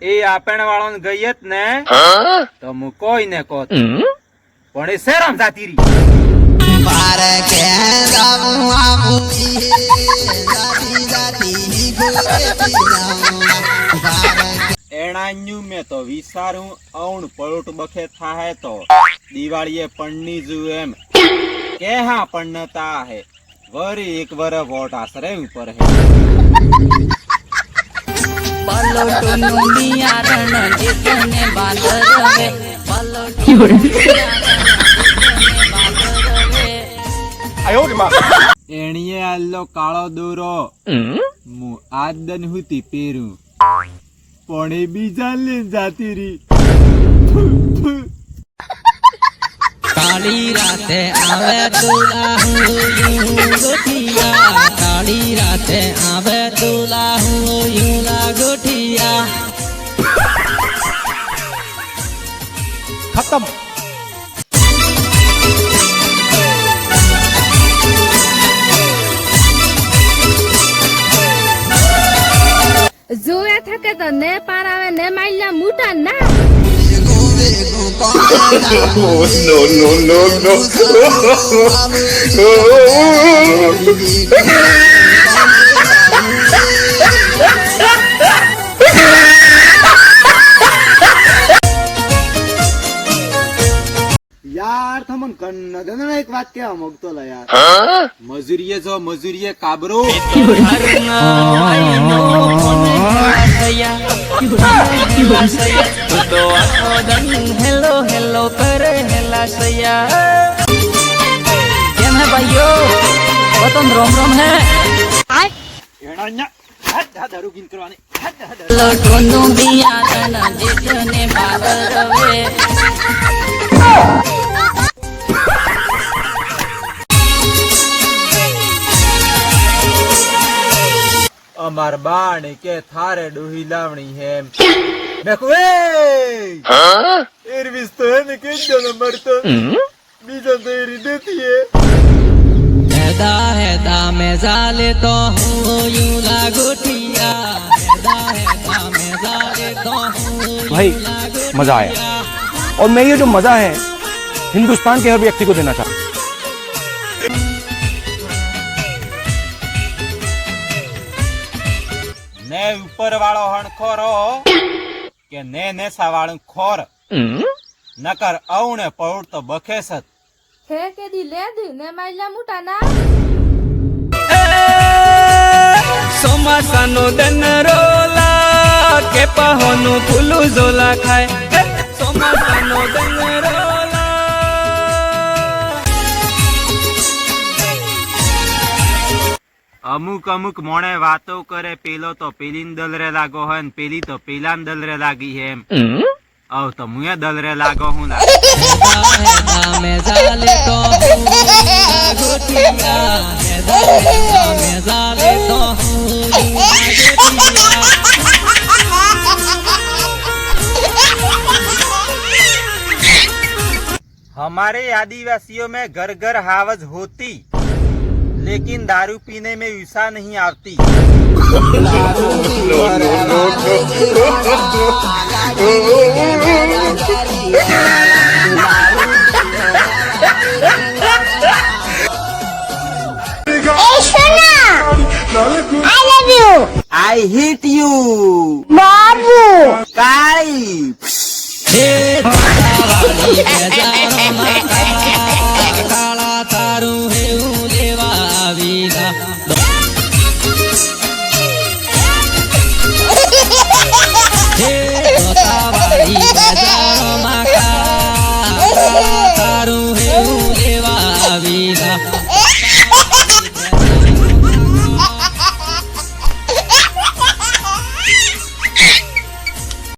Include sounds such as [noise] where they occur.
એ આપણ વાળો ને ગઈ જ ને તો હું કોઈ ને કહો પણ એ શેરમ જાતી રહી એણાન્યું મેં તો વિચારું ઔણ પલોટ બખે થાહે તો દિવાળીએ પણની એમ કે હા પણ નતા હે એક વર વોટ આશરે ઉપર હે પલોટોનું બિયારણ જેતને બાંદર હવે એણીએ આલ્લો કાળો દોરો હું આદન હુતી પેરું પણ એ બીજા લે જાતી રી કાળી રાતે આવે તુલા હું કાળી રાતે આવે તુલા હું ગોઠિયા ખતમ જોયા થકે તો ને પાર આવે ને માઇલા મોટા ના [laughs] Oh, no, no, no, no. [laughs] Oh, oh, oh, યાર તમન કન્નદન એક વાત કહેવા માંગતો લા યાર મજૂરીએ જો મજૂરીએ કાબરો તો હેલો હેલો કરે હેલા સૈયા કેમ હે ભાઈઓ વતન રોમ રોમ હે એણા ન્યા લોટોનું બિયારણ જીતને બાબર અમાર બાણ કે થારે ડોહી લાવણી હે એમ મેં કહું એ ઇરવિસ તો એને કે જણો મરતો બીજો તો એરી દેતી હે હેદા હેદા મેં જાલે તો હું यूं लागू ठिया હેદા હેદા મેં જાલે તો હું भाई मजा आया और मैं ये जो मजा है हिंदुस्तान के हर व्यक्ति को देना चाहता हूँ ને ઉપર વાળો હણખોરો કે ને ને સાવાળું ખોર નકર અવણે પૌડ તો બખેસત હે કે દી લેદ ને માઈલા મુટા ના સોમાસાનો દન રોલા કે પહોનું ફૂલું ઝોલા ખાય સોમાસાનો દન અમુક અમુક મોણે વાતો કરે પેલો તો પેલીન દલરે લાગો હે ને પેલી તો પેલાન દલરે લાગી હે આવ તો મુએ દલરે લાગો હું ના હમામે જાલે તો ગોટિયા મે જાલે તો હમારે આદિવાસીઓ મે ઘર ઘર હાવજ હોતી लेकिन दारू पीने में ईसा नहीं आती आई हिट यू बाबू काई Medina